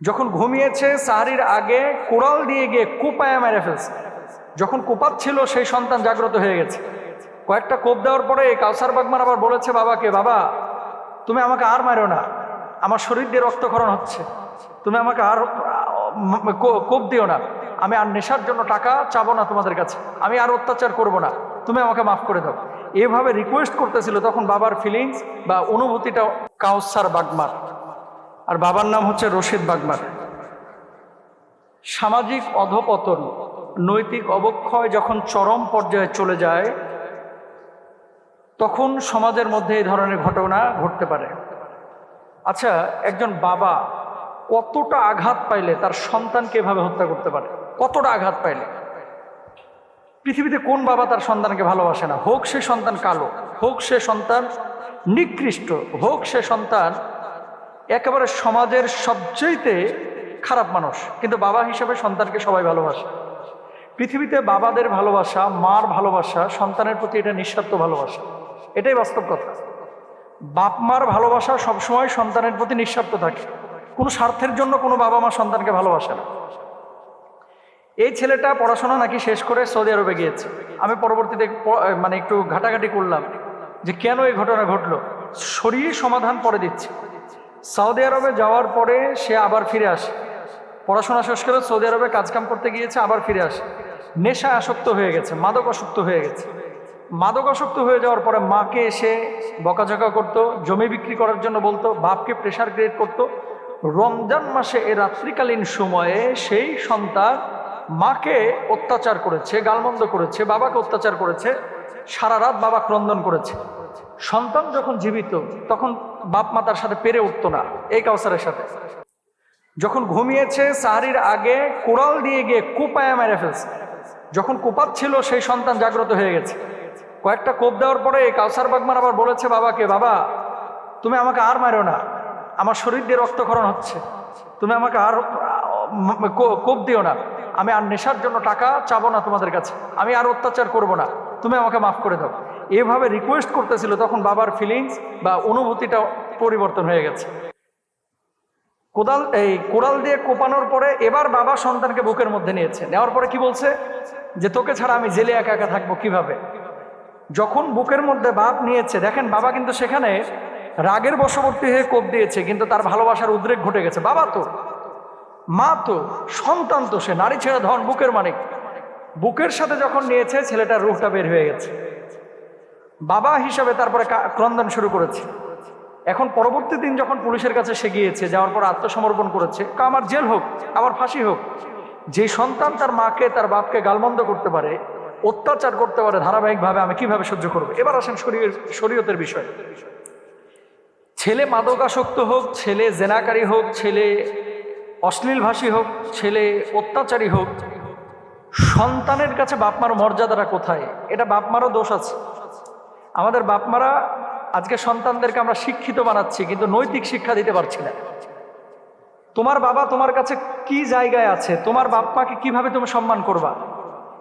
যখন ঘুমিয়েছে সাহারির আগে কোড়াল দিয়ে গিয়ে কুপায় মেরে ফেলছে। যখন কুপাচ্ছিল সেই সন্তান জাগ্রত হয়ে গেছে। কয়েকটা কোপ দেওয়ার পরে কাউসার বাগমার আবার বলেছে, বাবাকে, বাবা, তুমি আমাকে আর মারো না। আমার শরীর দিয়ে রক্তক্ষরণ হচ্ছে। তুমি আমাকে আর কোপ দিও না। আমি আর নেশার জন্য টাকা চাবো না তোমাদের কাছে। আমি আর অত্যাচার করব না। তুমি আমাকে মাফ করে দাও। এভাবে রিকোয়েস্ট করতেছিল তখন বাবার ফিলিংস বা অনুভূতিটা কাউসার বাগমার। আর বাবার নাম হচ্ছে রশিদ বাগমার। সামাজিক অধপতন, নৈতিক অবক্ষয় যখন চরম পর্যায়ে চলে যায়, তখন সমাজের মধ্যে এই ধরনের ঘটনা ঘটতে পারে। আচ্ছা একজন বাবা কতটা আঘাত পাইলে তার সন্তানকে এভাবে হত্যা করতে পারে? কতটা আঘাত পাইলে? পৃথিবীতে কোন বাবা তার সন্তানকে ভালোবাসে না? হোক সে সন্তান কালো, হোক সে সন্তান নিকৃষ্ট, হোক সে সন্তান একেবারে সমাজের সবচেয়েতে খারাপ মানুষ। কিন্তু বাবা হিসেবে সন্তানকে সবাই ভালোবাসে। পৃথিবীতে বাবাদের ভালোবাসা, মার ভালোবাসা, সন্তানের প্রতি এটা নিঃস্বার্থ ভালোবাসা। এটাই বাস্তব কথা। বাপ মার ভালোবাসা সবসময় সন্তানের প্রতি নিঃস্বার্থ থাকে। কোনো স্বার্থের জন্য কোনো বাবা মা সন্তানকে ভালোবাসে না। এই ছেলেটা পড়াশোনা নাকি শেষ করে সৌদি আরবে গিয়েছে। আমি পরবর্তীতে মানে একটু ঘাটাঘাটি করলাম যে কেন এই ঘটনা ঘটলো? সরিয়ে সমাধান পরে দিচ্ছে। সৌদি আরবে যাওয়ার পরে সে আবার ফিরে আসে। পড়াশোনা শেষ করে সৌদি আরবে কাজকাম করতে গিয়েছে, আবার ফিরে আসে। নেশা আসক্ত হয়ে গেছে, মাদক আসক্ত হয়ে গেছে। মাদক আসক্ত হয়ে যাওয়ার পরে মাকে এসে বকাঝকা করতো, জমি বিক্রি করার জন্য বলতো, বাপকে প্রেশার ক্রিয়েট করতো। রমজান মাসে এ রাত্রিকালীন সময়ে সেই সন্তান মাকে অত্যাচার করেছে, গালমন্দ করেছে, বাবাকে অত্যাচার করেছে, সারা রাত বাবা ক্রন্দন করেছে। সন্তান যখন জীবিত, তখন বাপ মাতার সাথে পেরে উঠতো না, এই কাউসারের সাথে। যখন ঘুমিয়েছে, সাহারির আগে কোড়াল দিয়ে গিয়ে কুপায় মেরে ফেলছে। যখন কুপাচ্ছিল সেই সন্তান জাগ্রত হয়ে গেছে। কয়েকটা কোপ দেওয়ার পরে এই কাউসার বাগমার আবার বলেছে, বাবাকে, বাবা, তুমি আমাকে আর মারো না। আমার শরীর দিয়ে রক্তক্ষরণ হচ্ছে। তুমি আমাকে আর কোপ দিও না। আমি আর নেশার জন্য টাকা চাবো না তোমাদের কাছে। আমি আর অত্যাচার করব না। তুমি আমাকে মাফ করে দাও। এভাবে রিকোয়েস্ট করতেছিল, তখন বাবার ফিলিংস বা অনুভূতিটা পরিবর্তন হয়ে গেছে। কোদাল, এই কোড়াল দিয়ে কোপানোর পরে এবার বাবা সন্তানকে বুকের মধ্যে নিয়েছে। নেওয়ার পরে কি বলছে? যে, তোকে ছাড়া আমি জেলে একা একা থাকব কীভাবে? যখন বুকের মধ্যে বাপ নিয়েছে, দেখেন বাবা কিন্তু সেখানে রাগের বশবর্তী হয়ে কোপ দিয়েছে, কিন্তু তার ভালোবাসার উদ্রেক ঘটে গেছে। বাবা তো, মা তো, সন্তান তো, সে নারী ছেড়ে ধন বুকের মানিক বুকের সাথে যখন নিয়েছে ছেলেটার রুহটা বের হয়ে গেছে। বাবা হিসাবে তারপরে ক্রন্দন শুরু করেছে। এখন পরবর্তী দিন যখন পুলিশের কাছে সে গিয়েছে, যাওয়ার পর আত্মসমর্পণ করেছে আমার জেল হোক আবার ফাঁসি হোক, যে সন্তান তার মাকে, তার বাপকে গালমন্দ করতে পারে, অত্যাচার করতে পারে, ধারাবাহিকভাবে আমি কীভাবে সহ্য করব? এবার আসেন শরীর শরীয়তের বিষয়। ছেলে মাদকাসক্ত হোক, ছেলে জেনাকারী হোক, ছেলে অশ্লীল ভাষী হোক, ছেলে অত্যাচারী হোক সন্তানের কাছে বাপমার মর্যাদাটা কোথায়? এটা বাপমারও দোষ আছে। আমাদের বাপমারা আজকে সন্তানদেরকে আমরা শিক্ষিত বানাচ্ছি, কিন্তু নৈতিক শিক্ষা দিতে পারছি না। তোমার বাবা তোমার কাছে কি জায়গায় আছে? তোমার বাপমাকে কীভাবে তুমি সম্মান করবা?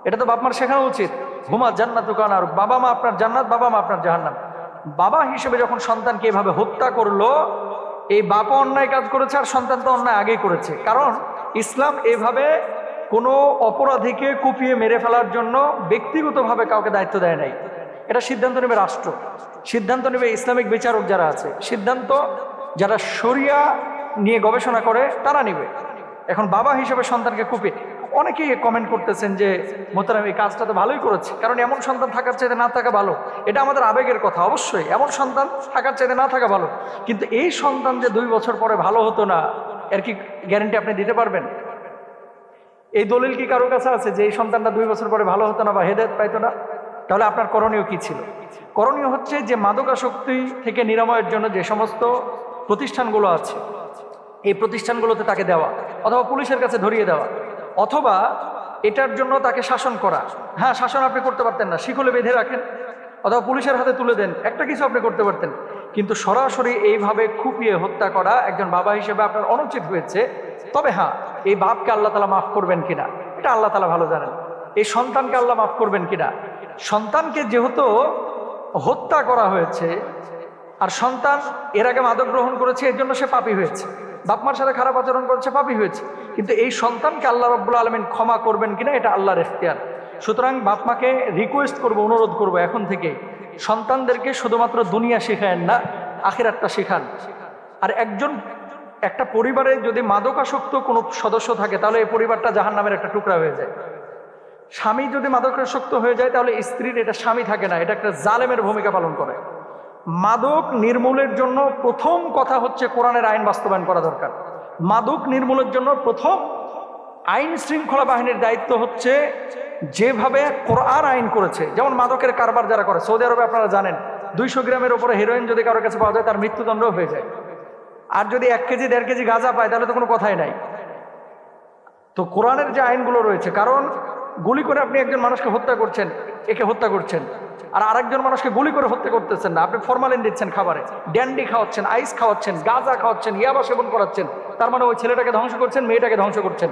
এটা তো বাপমার শেখানো উচিত। ঘুমা জান্নাত আর বাবা মা আপনার জান্নাত, বাবা মা আপনার জাহান্নাম। বাবা হিসেবে যখন সন্তানকে এভাবে হত্যা করল, এই বাবা অন্যায় কাজ করেছে আর সন্তান তো অন্যায় আগেই করেছে। কারণ ইসলাম এভাবে কোনো অপরাধীকে কুপিয়ে মেরে ফেলার জন্য ব্যক্তিগতভাবে কাউকে দায়িত্ব দেয় নাই। এটা সিদ্ধান্ত নেবে রাষ্ট্র। সিদ্ধান্ত নেবে ইসলামিক বিচারক যারা আছে। সিদ্ধান্ত যারা শরিয়া নিয়ে গবেষণা করে, তারা নেবে। এখন বাবা হিসেবে সন্তানকে কুপে অনেকেই কমেন্ট করতেছেন যে মোতারাম এই কাজটা তো ভালোই করেছে। কারণ এমন সন্তান থাকার চাইতে না থাকা ভালো। এটা আমাদের আবেগের কথা, অবশ্যই। এমন সন্তান থাকার চাইতে না থাকা ভালো। কিন্তু এই সন্তান যে দুই বছর পরে ভালো হতো না, এর কি গ্যারেন্টি আপনি দিতে পারবেন? এই দলিল কি কারও কাছে আছে যে এই সন্তানটা দুই বছর পরে ভালো হতো না বা হেদায়ত পাইতো না? তাহলে আপনার করণীয় কি ছিল? করণীয় হচ্ছে যে মাদকাসক্তি থেকে নিরাময়ের জন্য যে সমস্ত প্রতিষ্ঠানগুলো আছে, এই প্রতিষ্ঠানগুলোতে তাকে দেওয়া, অথবা পুলিশের কাছে ধরিয়ে দেওয়া, অথবা এটার জন্য তাকে শাসন করা। হ্যাঁ শাসন আপনি করতে পারতেন না, শিকলে বেঁধে রাখেন, অথবা পুলিশের হাতে তুলে দেন, একটা কিছু আপনি করতে পারতেন। কিন্তু সরাসরি এইভাবে খুপিয়ে হত্যা করা একজন বাবা হিসেবে আপনার অনুচিত হয়েছে। তবে হ্যাঁ এই বাপকে আল্লাহ তালা মাফ করবেন কিনা? এটা আল্লাহ তালা ভালো জানেন। এই সন্তানকে আল্লাহ মাফ করবেন কিনা? সন্তানকে যেহেতু হত্যা করা হয়েছে, আর সন্তান এর আগে মাদক গ্রহণ করেছে, এর জন্য সে পাপী হয়েছে। বাপমার সাথে খারাপ আচরণ করেছে পাপি হয়েছে। কিন্তু এই সন্তানকে আল্লাহ রব্বুল আলমিন ক্ষমা করবেন কিনা, এটা আল্লাহর এখতিয়ার সুতরাং বাপমাকে রিকোয়েস্ট করব, অনুরোধ করব এখন থেকে, সন্তানদেরকে শুধুমাত্র দুনিয়া শেখায়েন না, আখেরাতটা শেখান। আর একজন একটা পরিবারে যদি মাদকাসক্ত কোনো সদস্য থাকে, তাহলে এই পরিবারটা জাহান নামের একটা টুকরা হয়ে যায়। স্বামী যদি মাদকাসক্ত হয়ে যায়, তাহলে স্ত্রীর এটা স্বামী থাকে না, এটা একটা জালেমের ভূমিকা পালন করে। মাদক নির্মূলের জন্য প্রথম কথা হচ্ছে কোরআনের আইন বাস্তবায়ন করা দরকার। মাদক নির্মূলের জন্য প্রথম আইন শৃঙ্খলা বাহিনীর দায়িত্ব হচ্ছে যেভাবে কোরআন আইন করেছে। যেমন মাদকের কারবার যারা করে, সৌদি আরবে আপনারা জানেন, দুইশো গ্রামের উপরে হেরোইন যদি কারোর কাছে পাওয়া যায়, তার মৃত্যুদণ্ড হয়ে যায়। আর যদি এক কেজি, দেড় কেজি গাঁজা পায়, তাহলে তো কোনো কথাই নাই। তো কোরআনের যে আইনগুলো রয়েছে, কারণ গুলি করে আপনি একজন মানুষকে হত্যা করছেন, একে হত্যা করছেন, আর আরেকজন মানুষকে গুলি করে হত্যা করতেছেন না। আপনি ফরমালিন দিচ্ছেন খাবারে, ড্যান্ডি খাওয়াচ্ছেন, আইস খাওয়াচ্ছেন, গাঁজা খাওয়াচ্ছেন, ইয়াবা সেবন করাচ্ছেন। তার মানে ওই ছেলেটাকে ধ্বংস করছেন, মেয়েটাকে ধ্বংস করছেন।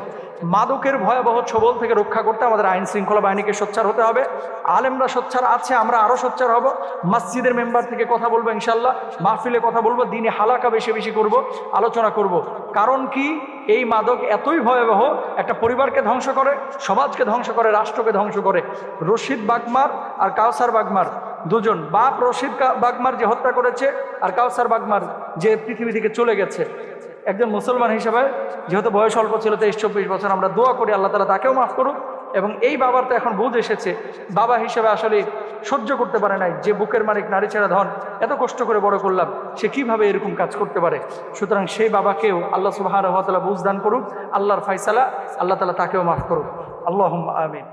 মাদকের ভয়াবহ ছবল থেকে রক্ষা করতে আমাদের আইন শৃঙ্খলা বাহিনীকে সোচ্চার হতে হবে। আলেমরা সোচ্চার আছে, আমরা আরও সোচ্চার হব। মসজিদের মেম্বার থেকে কথা বলব ইনশাল্লাহ মাহফিলে কথা বলব, দিনে হালাকা বেশি বেশি করব, আলোচনা করব। কারণ কি? এই মাদক এতই ভয়াবহ, একটা পরিবারকে ধ্বংস করে, সমাজকে ধ্বংস করে, রাষ্ট্রকে ধ্বংস করে। রশিদ বাগমার আর কাউসার বাগমার দুজন। বাপ রশিদ বাগমার যে হত্যা করেছে, আর কাউসার বাগমার যে পৃথিবী থেকে চলে গেছে। একজন মুসলমান হিসেবে, যেহেতু বয়স অল্প ছিল তেইশ চব্বিশ বছর, আমরা দোয়া করি আল্লাহ তালা তাকেও মাফ করুক। এবং এই বাবার তো এখন বুঝ এসেছে, বাবা হিসেবে আসলে সহ্য করতে পারে নাই, যে বুকের মালিক নারী ছেড়া ধন, এত কষ্ট করে বড় করলাম, সে কীভাবে এরকম কাজ করতে পারে? সুতরাং সেই বাবাকেও আল্লাহ সুবাহ বুঝ দান করুক, আল্লাহর ফাইসালা আল্লাহ তালা তাকেও মাফ করুক। আল্লাহ আমিন।